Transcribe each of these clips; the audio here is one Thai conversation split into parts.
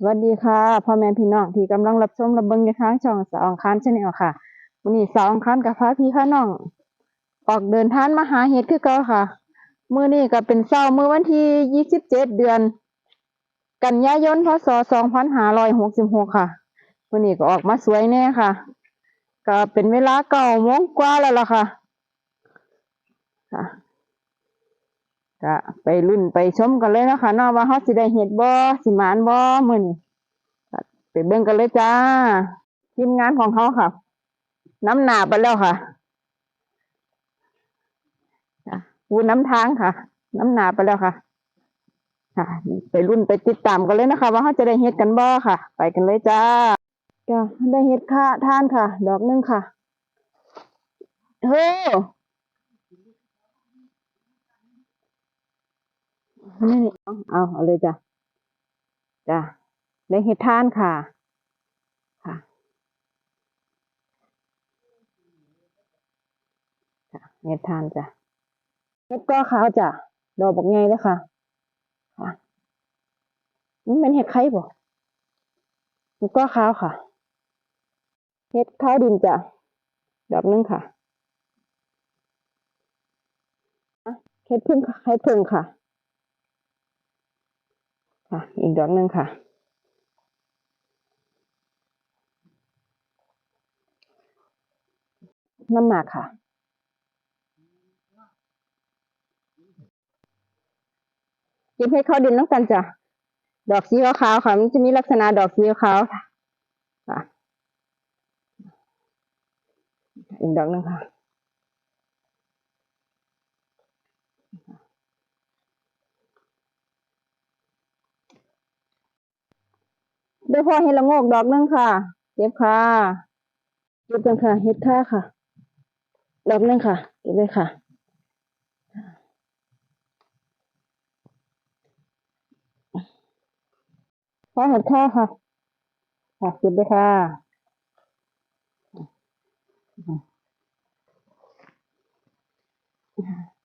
สวัสดีค่ะพ่อแม่พี่น้องที่กำลังรับชมรับเบิ่งในทางช่องสองคารชาแนลค่ะวันนี้สองคารกับพาพี่ค่ะน้องออกเดินทางมาหาเห็ดคือเก่าค่ะมื้อนี้ก็เป็นเช้ามื้อวันที่27เจ็ดเดือน กันยายนพศ2566ค่ะมื้อนี้ก็ออกมาสวยแน่ค่ะ ก็เป็นเวลาเก้าโมงกว่าแล้วล่ะค่ะ ค่ะ ก็ไปรุ่นไปชมกันเลยนะคะนาะว่าเขาสิได้เห็ดบ่สิมานบ่มื้อนี้ก็ไปเบิ่งกันเลยจ้าทีมงานของเขาค่ะ น้ำหนาไปแล้วค่ะวูน้ำทางค่ะ น้ำหนาไปแล้วค่ะค่ะไปรุ่นไปติดตามกันเลยนะคะ ว่าเขาจะได้เห็ดกันบ่ค่ะ ไปกันเลยจ้าก็ได้เห็ดค่ะท่านค่ะ ดอกหนึงค่ะเฮ้ย นี่นี่เอาเอาเอาเลยจ้ะจ้ะได้เห็ดทานค่ะ ค่ะจ้ะเห็ดทานจ้ะเห็ดก็ขาวจ้ะดอกบอกไงเลยค่ะค่ะนี่เป็นเห็ดไข่บ่เห็ดก็ขาวค่ะ เห็ดข้าวดินจ้ะดอกหนึงค่ะอะเห็ดพึ่งค่ะเห็ดพึ่งค่ะ ค่ะอีกดอกหนึ่งค่ะ น้ำหมากค่ะ เก็บให้เข้าดินน้องกันจ้ะ ดอกสีขาวๆค่ะ มันจะมีลักษณะดอกสีขาวค่ะ อีกดอกหนึ่งค่ะ เดี๋ยวพอเห็ดละโงกดอกหนึงค่ะเก็บค่ะเก็บกันค่ะเห็ดท่าค่ะ ดอกหนึงค่ะเก็บเลยค่ะพ่อเห็ดท่าค่ะค่ะเก็บเลยค่ะหั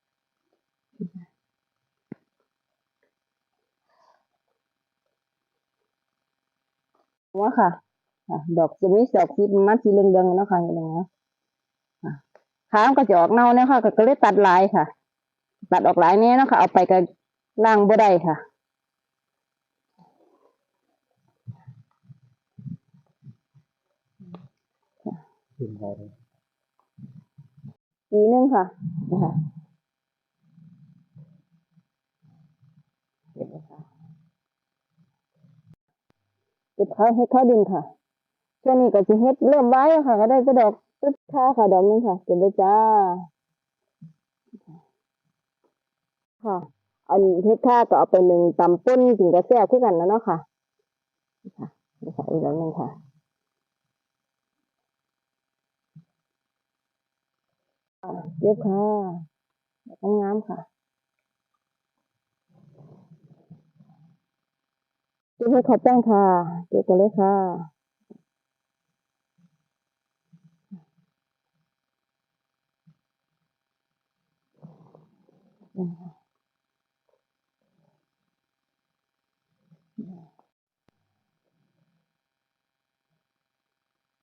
วค่ะอะดอกจะมีดอกสีประมันสีเหลืองๆเนาะค่ะอย่างนี้นะอะขามนก็จะออกเน่าเนี่ยค่ะ ก็ก็เลยตัดลายค่ะ ตัดออกหลายเนี้ยเนาะค่ะ เอาไปก็ล่างบ่ได้ค่ะขึ้นไปปีนึงค่ะนี่ค่ะเก็บเลยค่ะ เก็บข้าวให้ข้าวดินค่ะช่วงนี้ก็จะเฮ็ดเริ่มไว้แล้วค่ะ ก็ได้ก็ดอกตึ๊ดค่าค่ะดอกนึงค่ะเก็บเลยจ้า ค่ะ อันเฮ็ดค่าก็เอาไปหนึ่งตำป่นถึงกระแซ่บคือกันนะเนาะค่ะนี่ค่ะค่ะอีกดอกหนึงค่ะเย็บค่ะดองามค่ะ เก็บให้ขอแป้งค่ะเก็บกันเลยค่ะ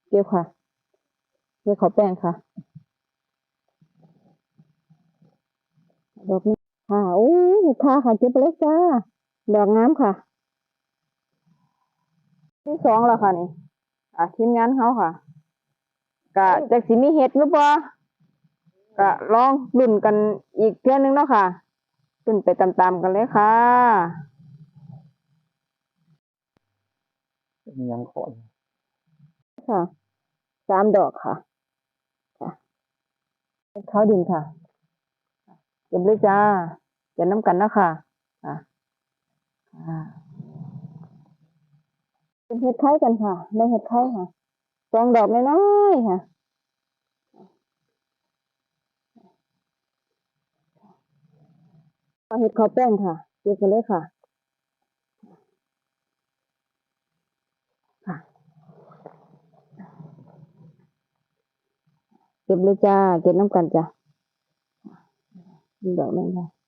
เก็บค่ะเก็บขอแป้งค่ะดอกนี้ค่ะโอ้ยค่ะค่ะเก็บไปเลยจ้าดอกงามค่ะ ที่สองแล้วค่ะนี่อะทีมงานเขาค่ะกะจากสิมีเห็ดหรือเปล่ากะลองลุ่นกันอีกเทื่อนึงเนาะค่ะลุ่นไปตามๆกันเลยค่ะมียังขอนค่ะสามดอกค่ะค่ะเป็นข้าวดินค่ะเก็บเลยจ้าเก็บน้ำกันนะค่ะค่ะค่ะ เป็นเห็ดไข่กันค่ะได้เห็ดไข่ค่ะสองดอกน้อยๆค่ะเอาเห็ดข้าวแป้งค่ะเก็บกันเลยค่ะเก็บเลยจ้า เก็บน้ำกันจ้ะดอกนึงค่ะค่ะ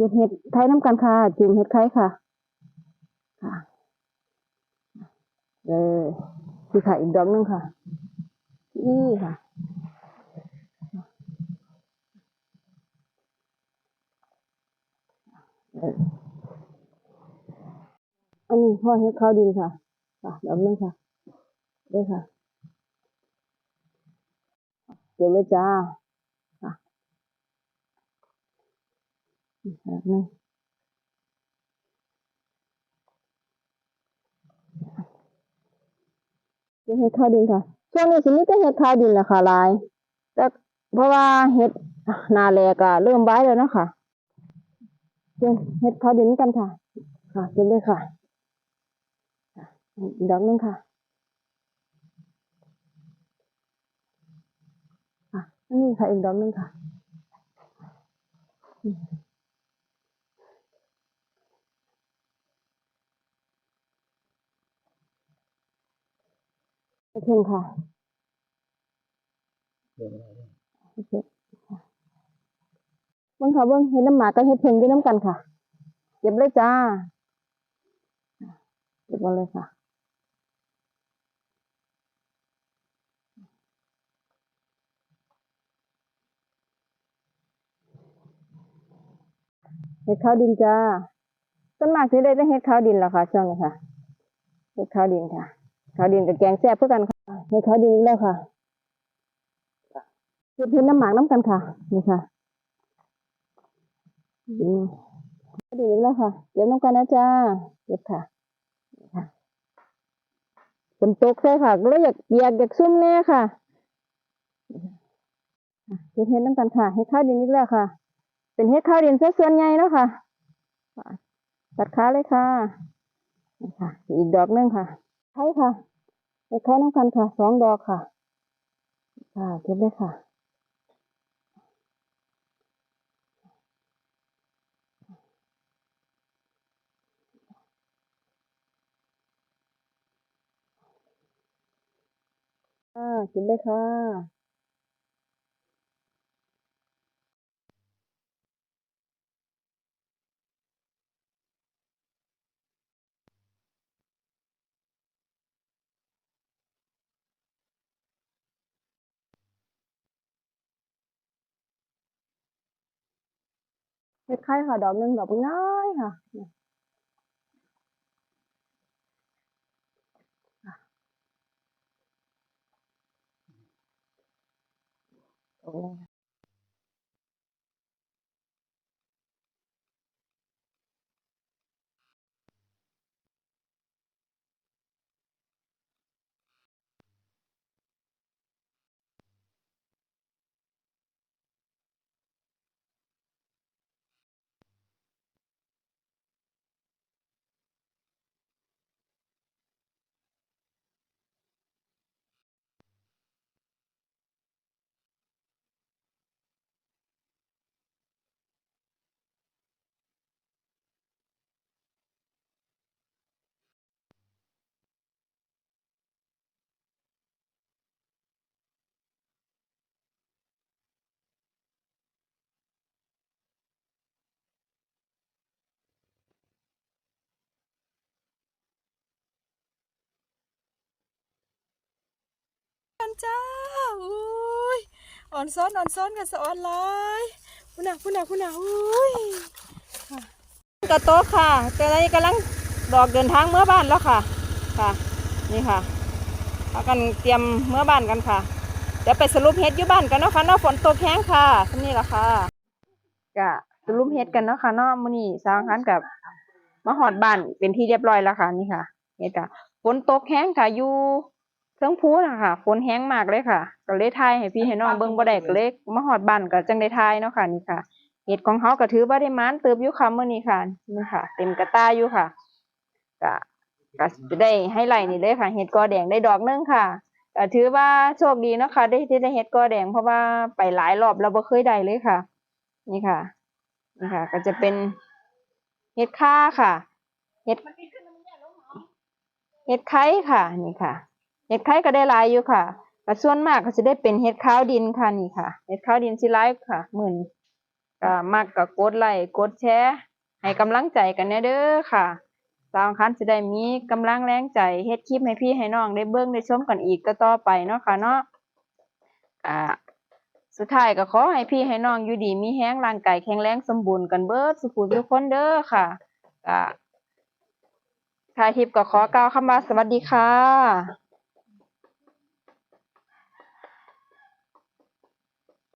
เก็บเห็ดไข่น้ำกันค่ะ จุ่มเห็ดไข่ค่ะ ค่ะเออคือค่ะอีกดอกหนึงค่ะ นี่ค่ะอันนี้พ่อเห็ดข้าวดินค่ะ ค่ะดอกหนึงค่ะด้วยค่ะ เก็บเลยจ้า ค่ะ อีกดอกหนึงเห็ดข้าวดินค่ะ ช่วงนี้สิมีแต่เห็ดข้าวดินแหละค่ะลาย แต่เพราะว่าเห็ดนาแลก็เริ่มใบแล้วนะคะเเห็ดข้าวดินกันค่ะ ค่ะเก็บเลยค่ะอีกดอกนึงค่ะค่ะนี่ค่ะอีกดอกนึงค่ะ อืมโอเคค่ะเรื่องอะไรโอเคค่ะเบิ้งค่ะเบิ้งเห็ดน้ำหมากกับเห็ดเพิงด้วยน้ำกันค่ะเก็บเลยจ้าเก็บมาเลยค่ะเห็ดข้าวดินจ้าต้นมากที่ได้ได้เห็ดข้าวดินแล้วค่ะช่วงนี้ค่ะเห็ดข้าวดินค่ะ ข้าวดินกับแกงแซ่บเพื่อกันค่ะเห็ดข้าวดินอีกแล้วค่ะเห็ดเพิงน้ำหมากน้ำกันค่ะ นี่ค่ะอืมดีแล้วค่ะเก็บน้ำกันนะจ้าเก็บค่ะค่ะฝนตกใช่ค่ะก็เลยอยากอยากอยากซุ่มแน่ค่ะเก็บเห็ดน้ำกันค่ะเห็ดข้าวดินนี่แล้วค่ะ เป็นเห็ดข้าวดินซะส่วนใหญ่เนาะค่ะตัดขาเลยค่ะนี่ค่ะ อีกดอกนึงค่ะ ใช่ค่ะเห็ดข้าวน้ำกันค่ะสองดอกค่ะ ค่ะเก็บเลยค่ะอ่ากินเลยค่ะ คล้ายๆค่ะ ดอกหนึ่งดอกง่ายค่ะโอ้ จ้าอุ้ยอ่อนซ้อนอ่อนซ้อนกันสะออนไลายพุ่นน่ะพุ่นน่ะพุ่นน่ะอุ้ยกระโตะค่ะแต่ตอนนี้กำลังดอกเดินทางเมื่อบ้านแล้วค่ะ ค่ะ นี่ค่ะพากันเตรียมเมื่อบ้านกันค่ะ เดี๋ยวไปสรุปเฮ็ดอยู่บ้านกันเนาะค่ะเนาะฝนตกแห้งค่ะนี่แหละค่ะกะสรุปเฮ็ดกันเนาะค่ะเนาะมื้อนี้สร้างคันกับมาฮอดบ้านเป็นที่เรียบร้อยแล้วค่ะนี่ค่ะเฮ็ดกะฝนตกแห้งค่ะอยู่ เทิงภูน่ะค่ะฝนแห้งมากเลยค่ะ ก็เลยถ่ายให้พี่ให้น้องเบิ่งบ่ได้ก็เลยมาฮอดบ้านก็จังได้ถ่ายเนาะค่ะนี่ค่ะเฮ็ดของเฮาก็ถือว่าได้หมานเติบอยู่ค่ะมื้อนี้ค่ะนี่ค่ะ เต็มกระตาอยู่ค่ะก็ก็จะได้ให้ไลท์นี่เลยค่ะเฮ็ดกอแดงได้ดอกหนึงค่ะก็ถือว่าโชคดีเนาะค่ะได้ที่ได้เฮ็ดกอแดงเพราะว่าไปหลายรอบแล้วบ่เคยได้เลยค่ะ นี่ค่ะนี่ค่ะ ก็จะเป็นเฮ็ดค่าค่ะเฮ็ดเฮ็ดไข่ค่ะ นี่ค่ะ เฮ็ดไข่ก็ได้หลายอยู่ค่ะแต่ส่วนมากก็จะได้เป็นเฮ็ดข้าวดินค่ะนี่ค่ะเฮ็ดข้าวดินสิหลายค่ะหมื้อนี้ก็มักก็กดไลค์กดแชร์ให้กำลังใจกันแน่เด้อค่ะสาวอังคันจะได้มีกำลังแรงใจเฮ็ดคลิปให้พี่ให้น้องได้เบิ่งได้ชมกันอีกก็ต่อไปเนาะค่ะเนาะอ่าสุดท้ายก็ขอให้พี่ให้น้องอยู่ดีมีแรงร่างกายแข็งแรงสมบูรณ์กันเบิดสุขุทุกคนเด้อค่ะก็ท้ายคลิปก็ขอกล่าวคำว่าสวัสดีค่ะ